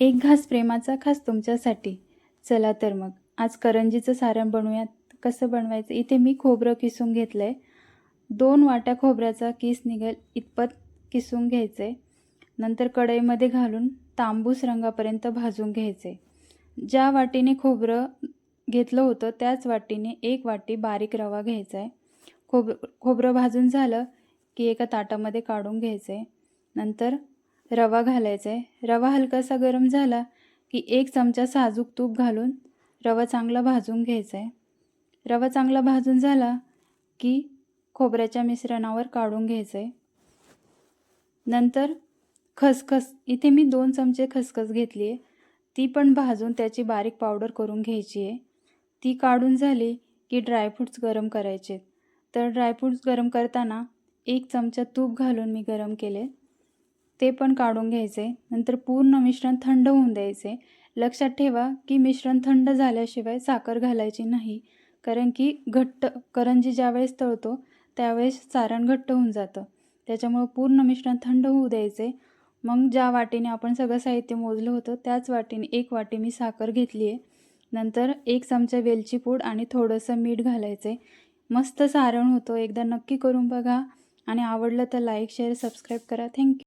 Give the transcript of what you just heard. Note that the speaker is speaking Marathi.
एक घास प्रेमाचा खास तुमच्यासाठी. चला तर मग आज करंजीचं सारण बनवूयात. कसं बनवायचं? इथे मी खोबरं किसून घेतलं आहे दोन वाट्या खोबऱ्याचा किस निघेल इतपत किसून घ्यायचं आहे नंतर कढईमध्ये घालून तांबूस रंगापर्यंत भाजून घ्यायचे ज्या वाटीने खोबरं घेतलं होतं त्याच वाटीने एक वाटी बारीक रवा घ्यायचा आहे खोब खोबरं भाजून झालं की एका ताटामध्ये काढून घ्यायचं आहे नंतर रवा घालायचा. आहे रवा हलकासा गरम झाला की एक चमचा साजूक तूप घालून रवा चांगला भाजून घ्यायचा. आहे रवा चांगला भाजून झाला की खोबऱ्याच्या मिश्रणावर काढून घ्यायचं. आहे नंतर खसखस इथे मी दोन चमचे खसखस घेतली आहे ती पण भाजून त्याची बारीक पावडर करून घ्यायची आहे ती काढून झाली की ड्रायफ्रूट्स गरम करायचे. तर ड्रायफ्रूट्स गरम करताना एक चमचा तूप घालून मी गरम केले. ते पण काढून घ्यायचे. नंतर पूर्ण मिश्रण थंड होऊन द्यायचे. लक्षात ठेवा की मिश्रण थंड झाल्याशिवाय साखर घालायची नाही. कारण की घट्ट करंजी ज्यावेळेस तळतो त्यावेळेस सारण घट्ट होऊन जातं. त्याच्यामुळं पूर्ण मिश्रण थंड होऊ द्यायचे. मग ज्या वाटीने आपण सगळं साहित्य मोजलं होतं त्याच वाटीने एक वाटी मी साखर घेतली आहे नंतर एक चमचा वेलची पूड आणि थोडंसं मीठ घालायचे. मस्त सारण होतो. एकदा नक्की करून बघा. आणि आवडलं तर लाईक शेअर सबस्क्राईब करा. Thank you.